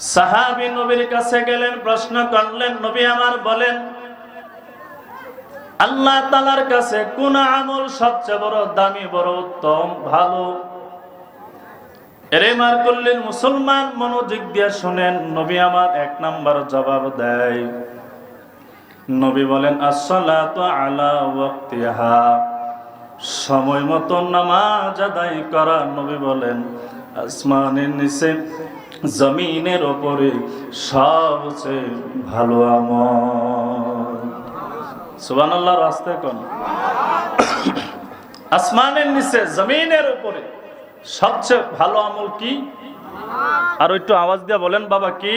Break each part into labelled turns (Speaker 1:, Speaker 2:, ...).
Speaker 1: সাহাবি নবীর কাছে গেলেন, প্রশ্ন করলেন, নবী আমার বলেন, আল্লাহ তালার কাছে কোন আমল সবচেয়ে বড়, দামি, বড়, উত্তম, ভালো? করলেন মুসলমান মনোযোগ দিয়ে শুনেন, নবী আমার এক নাম্বার জবাব দেয়। নবী বলেন, আসসালাতু আলা ওয়াক্তিহা। সময় মতো নামাজ আদায় করা, নবী বলেন, আসমানের নিচে জমিনের ওপরে সবচেয়ে ভালো আমল। সুবহানাল্লাহ, রাস্তায় কোন? আসমানের নিচে, জমিনের উপরে সবচেয়ে ভালো আমল কি? আর একটু আওয়াজ দিয়ে বলেন, বাবা, কি?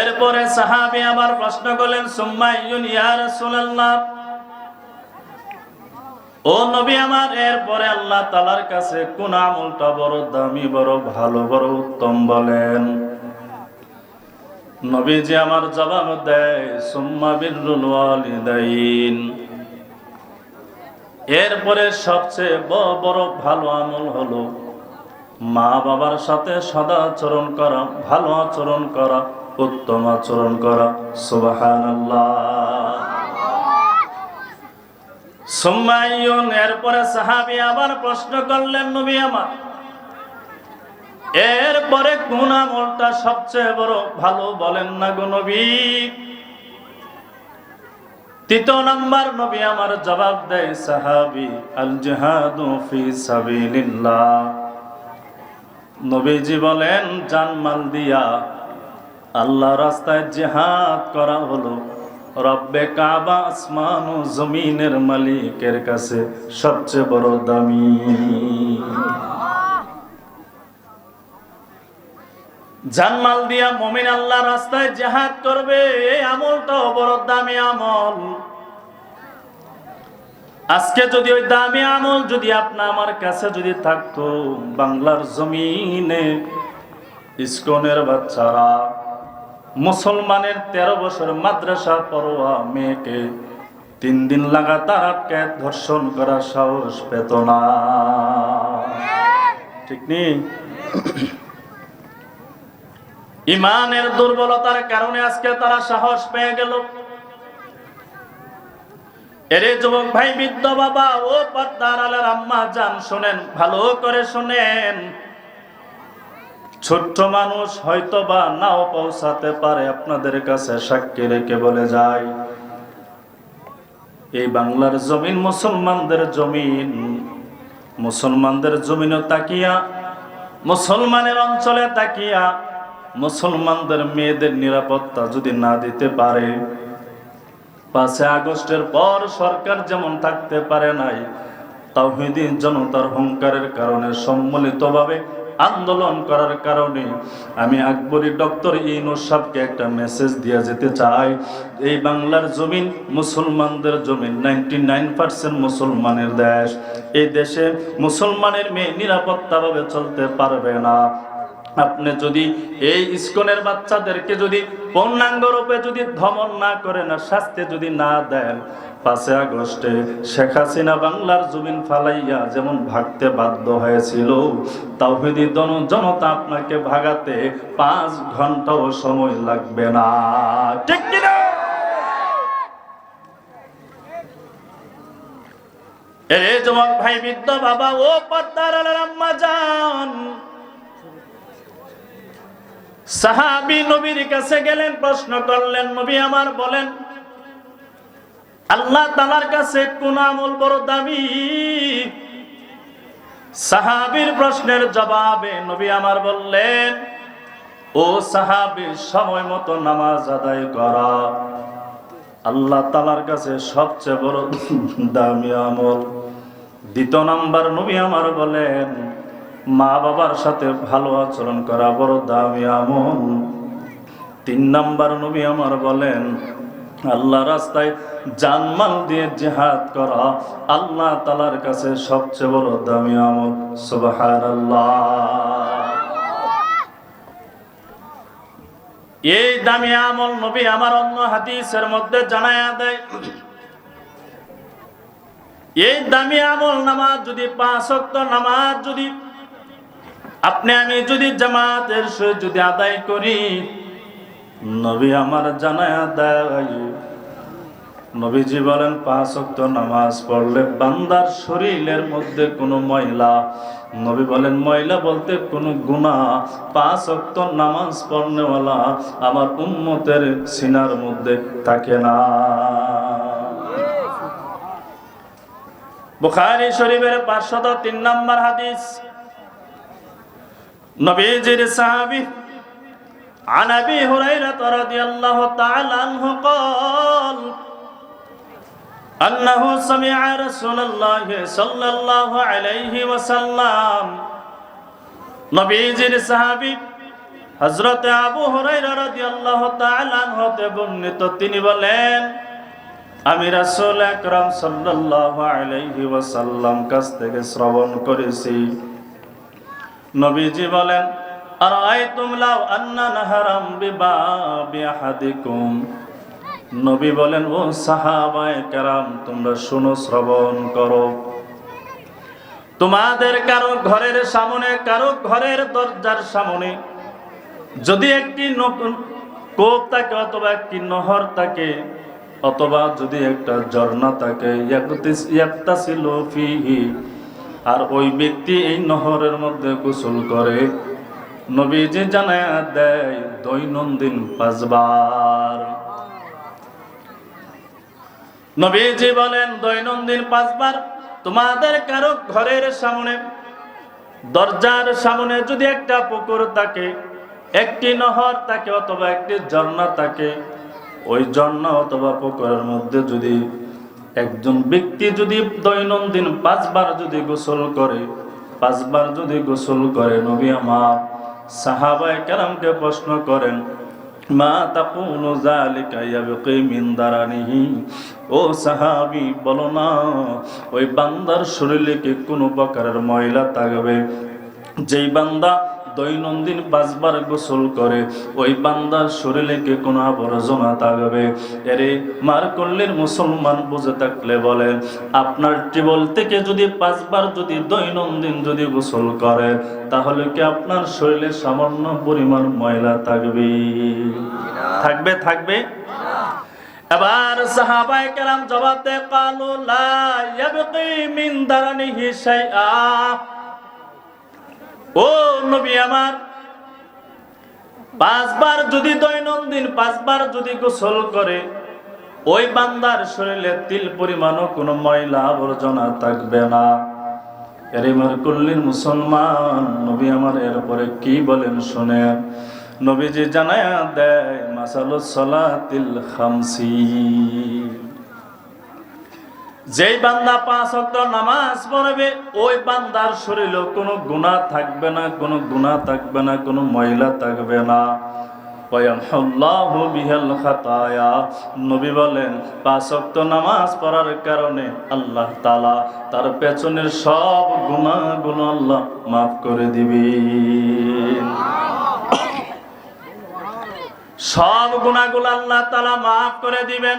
Speaker 1: এরপরে সাহাবি আবার প্রশ্ন করলেন সুম্মাইয়ুন ইয়া রাসূলুল্লাহ? ও নবী আমার, এরপরে আল্লাহ তালার কাছে কোন আমলটা বড় দামি, বড় ভালো, বড় উত্তম বলেন। নবীজি আমার জবাব দেয়, সুম্মা বিররুল ওয়ালিদাইন। এরপরে সবচেয়ে বড় বড় ভালো আমল হলো, মা বাবার সাথে সদাচরণ করা, ভালো আচরণ করা, উত্তম আচরণ করা। সুবহানাল্লাহ। এরপরে সাহাবী আবার প্রশ্ন করলেন, নবী আমার, এরপরে কোন আমলটা সবচেয়ে বড় ভালো বলেন না গো নবী? নবী আমার জবাব দেয়, সাহাবী আল নবীজি বলেন, জানমাল দিয়া আল্লাহ রাস্তায় জিহাদ করা হলো। রব্বে কাবা আসমান ও জমিনের মালিকের কাছে সবচেয়ে বড় দামি। জানমাল দিয়া মমিন আল্লাহ রাস্তায় জেহাদ করবে, এই আমলটাও বড় দামি আমল। আজকে যদি ওই দামি আমল যদি আপনা আমার কাছে যদি থাকতো, বাংলার জমিনে ইস্কনের বাচ্চারা মুসলমানের তেরো বছর মাদ্রাসা পড়ুয়া মেয়েকে তিন দিন লাগাতার আটকে ধর্ষণ করার সাহস পেত না। ঠিক নেই ইমানের দুর্বলতার কারণে আজকে তারা সাহস পেয়ে গেল। এরে যুবক ভাই, বৃদ্ধ বাবা, ও পর্দার আম্মা যান শোনেন, ভালো করে শোনেন। ছোট্ট মানুষ হয়তো বা নাও পৌঁছাতে পারে, আপনাদের কাছে সাক্ষী রেখে বলে যায় এই বাংলার জমিন মুসলমানদের জমিন, মুসলমানদের জমিনও তাকিয়া, মুসলমানের অঞ্চলে তাকিয়া, মুসলমানদের মেয়েদের নিরাপত্তা যদি না দিতে পারে। পাঁচে আগস্টের পর সরকার যেমন থাকতে পারে নাই, তাওহিদি জনতার হুঙ্কারের কারণে সম্মিলিতভাবে আন্দোলন করার কারণে আমি আকবরী ডক্টর ইনুস সাহকে একটা মেসেজ দিয়ে যেতে চাই। এই বাংলার জমিন মুসলমানদের জমিন নাইনটি নাইন পার্সেন্ট মুসলমানের দেশ। এই দেশে মুসলমানের মেয়ে নিরাপত্তাভাবে চলতে পারবে না। আপনি যদি এই ইস্কনের বাচ্চাদেরকে যদি পূর্ণাঙ্গ রূপে যদি ধমন না করেন আর শাস্তি যদি না দেন পাঁচে আগস্টে শেখ হাসিনা বাংলার জমিন ফালাইয়া যেমন ভাগতে বাধ্য হয়েছিল, তাওহিদি জনতা আপনাকে ভাগাতে পাঁচ ঘন্টাও সময় লাগবে না। ঠিক বাবা, ও কাছে গেলেন, প্রশ্ন করলেন, নবী আমার বলেন আল্লাহ তালার কাছে কোন আমল বড় দামি? সাহাবির প্রশ্নের জবাবে নবী আমার বললেন, ও সাহাবির সময় মতো নামাজ আদায় করা। আল্লাহ তালার কাছে সবচেয়ে বড় দামি আমল। দ্বিতীয় নাম্বার নবী আমার বলেন, মা বাবার সাথে ভালো আচরণ করা বড় দামি আমল। তিন নাম্বার নবী আমার বলেন আল্লাহ রাস্তায় জানমাল দিয়ে জেহাদ করা আল্লাহ তালার কাছে সবচেয়ে বড় দামি আমল, সুবহানাল্লাহ। এই দামি আমল নবী আমার অন্য হাদিসের মধ্যে জানায়া দেয়। এই দামি আমল নামাজ যদি পাঁচ নামাজ যদি আপনি আমি যদি জামাতের সহিত যদি আদায় করি নবী আমার জানায় দেয়, নবীজি বলেন, পাঁচ ওয়াক্ত নামাজ পড়লে বান্দার শরীরের মধ্যে কোনো ময়লা, নবী বলেন, ময়লা বলতে কোনো গুণা পাঁচ ওয়াক্ত নামাজ পড়নেওয়ালা আমার উম্মতের সিনার মধ্যে থাকে না। বুখারী শরীফের পাঁচশত তিন নম্বর হাদিস। নবীজির সাহাবী عن ابي هريره رضي الله تعالى عنه قال انه سمع رسول الله صلى الله عليه وسلم নবীজির সাহাবী হযরত আবু হুরায়রা রাদিয়াল্লাহু তাআলা আনহু হতে বর্ণিত তিনি বলেন আমি রাসূল আকরাম সাল্লাল্লাহু আলাইহি ওয়াসাল্লাম কাছ থেকে শ্রবণ করেছি নবীজি বলেন আর আয়তুম লাউ আন্না নাহারাম বিবাবি আহাদিকুম। নবী বলেন, ও সাহাবায়ে কেরাম, তোমরা শুনো, শ্রবণ করো। তোমাদের কারও ঘরের সামনে, কারও ঘরের দরজার সামনে যদি একটি নতুন কোপ থাকে অথবা একটি নহর থাকে, অথবা যদি একটা ঝর্ণা থাকে ফিহি, আর ওই ব্যক্তি এই নহরের মধ্যে গোসল করে নবীজি জানায় দেয় দৈনন্দিন পাঁচবার। নবীজি বলেন, দৈনন্দিন পাঁচবার তোমাদের কারও ঘরের সামনে, দরজার সামনে যদি একটা পুকুর থাকে, একটি নহর থাকে অথবা একটি ঝর্ণা থাকে, ওই ঝর্ণা অথবা পুকুরের মধ্যে যদি একজন ব্যক্তি যদি দৈনন্দিন পাঁচবার যদি গোসল করে, পাঁচবার যদি গোসল করে, নবী আমার সাহাবায়ে কেরামকে প্রশ্ন করেন, মা তাকুনু যালিকা ইয়াবকি মিন দারানিহি? ও সাহাবী, বলো না, ওই বান্দার শরীরে কি কোনো প্রকারের ময়লা থাকবে? যেই বান্দা দৈনন্দিন পাঁচবার গোসল করে, ওই বান্দার শরীরে কি কোনো আবর্জনা থাকবে এরে মার কল্লির মুসলমান, বুঝে থাকলে বলে, আপনার টিবল থেকে যদি পাঁচবার যদি দৈনন্দিন যদি গোসল করে, তাহলে কি আপনার শরীরে সামান্য পরিমাণ ময়লা থাকবে? থাকবে থাকবে? এবার সাহাবায়ে কেরাম জবাব দেয় কালু লা ইয়াবকি মিন দারানিহি শাইআ। ও নবী আমার, পাঁচবার যদি দৈনন্দিন, পাঁচবার যদি গোসল করে, ওই বান্দার শরীরে তিল পরিমাণও কোনো ময়লা আবর্জনা থাকবে না। মুসলমান, নবী কি বলেন শুনে নবীজি যেই বান্দা পাঁচ অক্ট নামাজ পড়বে, ওই বান্দার শরীরে কোনো গুণা থাকবে না, কোনো গুণা থাকবে না, কোনো ময়লা থাকবে না। নবী বলেন নামাজ পড়ার কারণে আল্লাহ তাআলা তার সব আল্লাহ মাফ করে দিবেন। সব গুনাহগুলো আল্লাহ তাআলা মাফ করে দিবেন।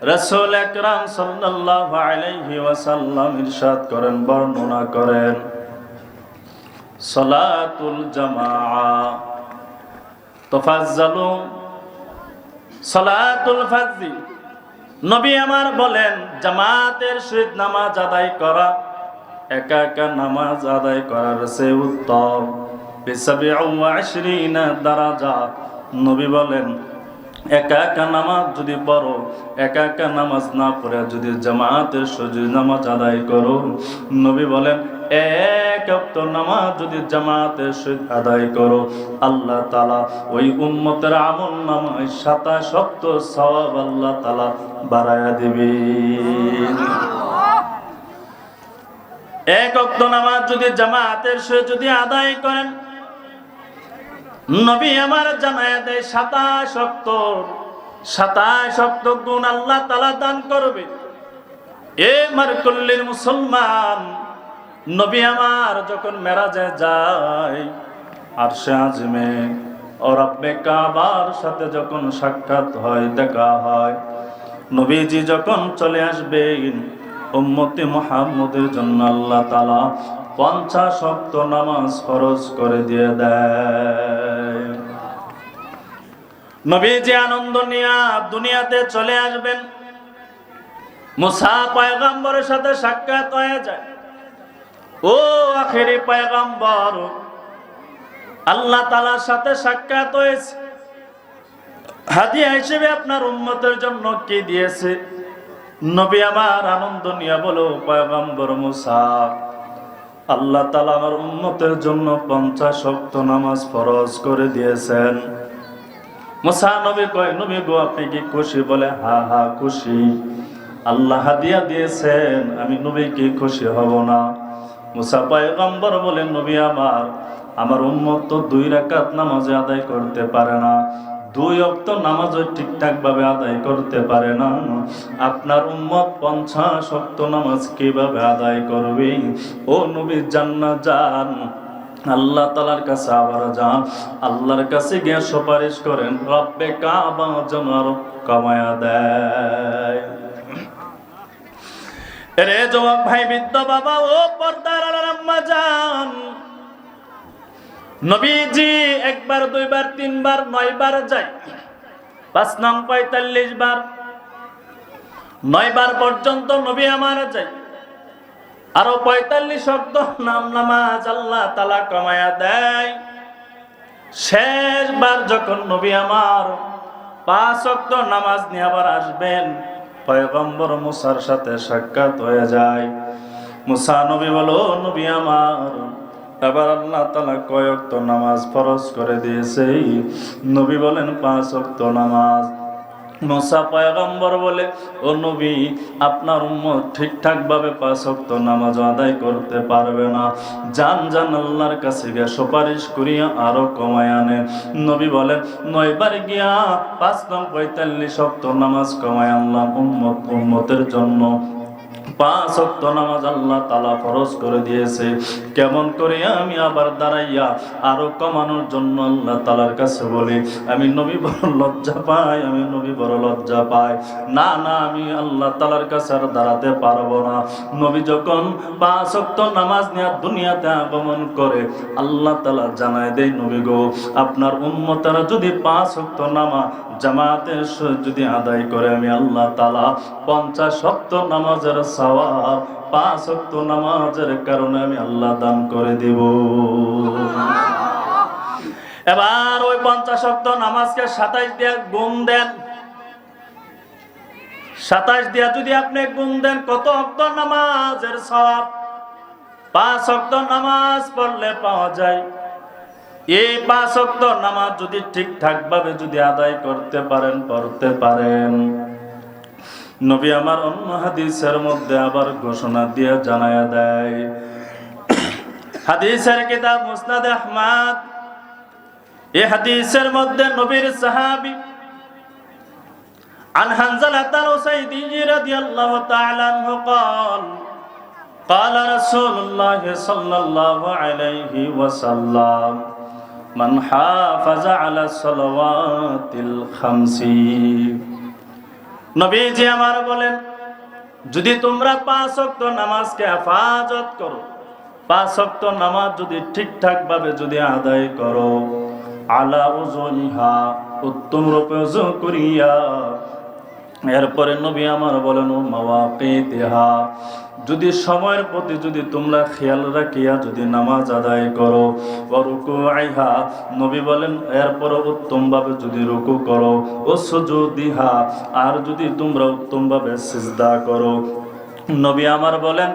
Speaker 1: রাসূল আকরাম সাল্লাল্লাহু আলাইহি ওয়াসাল্লাম ইরশাদ করেন, বর্ণনা করেন। সলাতুল জামাআ। তফাজ্জালু। সলাতুল ফাজরি নবী আমার বলেন, জামাতের সহিত নামাজ আদায় করা একা একা নামাজ আদায় করার সে উত্তম। বিসাবি আশরিনা দারাজা। নবী বলেন একা একা নামাজ যদি পড়ো, একা একা নামাজ না পড়ে যদি জামাতের সহিত নামাজ আদায় করো। নবী বলেন, এক নামাজ যদি জামাতের সহিত আদায় করো, আল্লাহ তালা ওই উম্মতের আমল নামায় সাতা সপ্ত সওয়াব আল্লাহ তালা বাড়ায়া দিবে। এক অক্ত নামাজ যদি জামাতের সহিত যদি আদায় করেন নবী আমার জানায় দেয়, সাতাশ অক্ত সাতাশ অক্ত গুণ আল্লাহ তালা দান করবে। এ মারকুল্লির মুসলমান, নবী আমার যখন মেরাজে যায়, আর সে আজমে ও রব্বে কাবার সাথে যখন সাক্ষাৎ হয়, দেখা হয়, নবীজি যখন চলে আসবেন, উম্মতি মুহাম্মদের জন্য আল্লাহ তালা পঞ্চাশ শক্ত নামাজ ফরজ করে দিয়ে দেয়। নবীজি আনন্দ নিয়া দুনিয়াতে চলে আসবেন। মুসা পয়গম্বরের সাথে সাক্ষাৎ হয়ে যায়। ও আখেরি পয়গম্বর, আল্লাহ তালার সাথে সাক্ষাৎ হয়েছে। হাদিয়া হিসেবে আপনার উন্মতের জন্য কি দিয়েছে? নবী আমার আনন্দ নিয়ে বলো, পয়গম্বর মুসা, আল্লাহ তালা আমার উন্মতের জন্য পঞ্চাশ শক্ত নামাজ ফরজ করে দিয়েছেন। মুসা, নবী কয়, নবী গো, আপনি কি খুশি? বলে, হা হা, খুশি। আল্লাহ হাদিয়া দিয়েছেন, আমি নবী কি খুশি হব না। মুসা পয়গম্বর বলেন নবী আমার আমার উম্মত তো দুই রাকাত নামাজ আদায় করতে পারে না। দুই অক্ত নামাজও ঠিকঠাক ভাবে আদায় করতে পারে না। আপনার উম্মত পঞ্চাশ অক্ত নামাজ কীভাবে আদায় করবে? ও নবী জান্নাত যান আল্লাহ তালার কাছে আবার যান। আল্লাহর কাছে গিয়ে সুপারিশ করেন, রব্বে কাবা যেন আরও কমায়া দেয়। রে যুবক ভাই বৃদ্ধ বাবা, ও পর্দার আম্মা যান। নবীজি একবার, দুইবার, তিনবার, নয়বার যায়। পাঁচ নং পঁয়তাল্লিশ বার। নয়বার পর্যন্ত নবী আমার যায়। আরও পঁয়তাল্লিশ শব্দ নাম নামাজ আল্লাহ তালা কমায়া দেয়। শেষবার যখন নবী আমার পাঁচ অক্ত নামাজ নিয়ে আবার আসবেন, পয়গম্বর মুসার সাথে সাক্ষাৎ হয়ে যায়। মুসা নবী বলো, নবী আমার, এবার আল্লাহ তালা কয়েকত নামাজ ফরজ করে দিয়েছে? নবী বলেন, পাঁচ অক্ত নামাজ। মোসা বলে, ও নবী, আপনার উম্মত ঠিকঠাক ভাবে পাঁচ ওয়াক্ত নামাজ আদায় করতে পারবে না। জান জান আল্লাহর কাছে গিয়ে সুপারিশ করিয়া আরও কমায় আনে নবী বলেন, নয়বার গিয়া পাঁচ নং পঁয়তাল্লিশ ওয়াক্ত নামাজ কমায় আনলাম উম্মত, উম্মতের জন্য। পাঁচ অক্ত নামাজ আল্লাহ তালা ফরজ করে দিয়েছে। কেমন করে আমি আবার দাঁড়াইয়া আরও কমানোর জন্য আল্লাহ তালার কাছে বলি, আমি নবী বড় লজ্জা পাই, আমি নবী বড় লজ্জা পাই। না না, আমি আল্লাহ তালার কাছে আর দাঁড়াতে পারব না। নবী যখন পাঁচ অক্ত নামাজ নিয়ে দুনিয়াতে আগমন করে, আল্লাহ তালা জানায় দেয়, নবী গো, আপনার উম্মতারা যদি পাঁচ অক্ত নামা, জামাতের যদি আদায় করে, আমি আল্লাহ তালা পঞ্চাশ সপ্ত নামাজের সওয়াব, পাঁচ অক্ত নামাজের কারণে আমি আল্লাহ দান করে দেব। এবার ওই পঞ্চাশ অক্ত নামাজকে সাতাইশ দিয়া গুণ দেন। সাতাইশ যদি আপনি গুণ দেন, কত অক্ত নামাজের সওয়াব? পাঁচ অক্ত নামাজ পড়লে পাওয়া যায়। এই পাঁচ অক্ত নামাজ যদি ঠিকঠাক ভাবে যদি আদায় করতে পারেন, পড়তে পারেন। নবী আমার অন্য হাদিসের মধ্যে আবার ঘোষণা দিয়ে জানায়া দেয় হাদিসের কিতাব মুসনাদ আহমদ এই হাদিসের মধ্যে নবীর সাহাবী عن حنزلة الأسيدي رضي الله تعالى عنه قال قال رسول الله صلى الله عليه وسلم من حافظ على الصلوات الخمس নবীজি আমার বলেন, যদি তোমরা পাঁচ অক্ত নামাজকে হেফাজত করো, পাঁচ অক্ত নামাজ যদি ঠিকঠাক ভাবে যদি আদায় করো, আলা ওজনিহা উত্তম রূপে করিয়া এরপরে নবী আমার বলেন দেহা, যদি সময়ের প্রতি যদি তোমরা খেয়াল রাখিয়া যদি নামাজ আদায় করো রুকু আইহা, নবী বলেন এরপর উত্তম ভাবে যদি রুকু করো, ও দিহা, আর যদি তোমরা উত্তম ভাবে সিজদা করো নবী আমার বলেন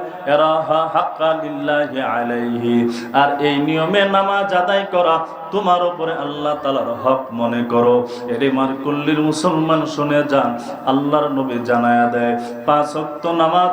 Speaker 1: আর এই নিয়মে নামাজ আদায় করা তোমার উপরে আল্লাহ তালার হক মনে করো। এর মার কুল্লির মুসলমান শুনে যান, আল্লাহর নবী জানায়া দেয়, পাঁচ নামাজ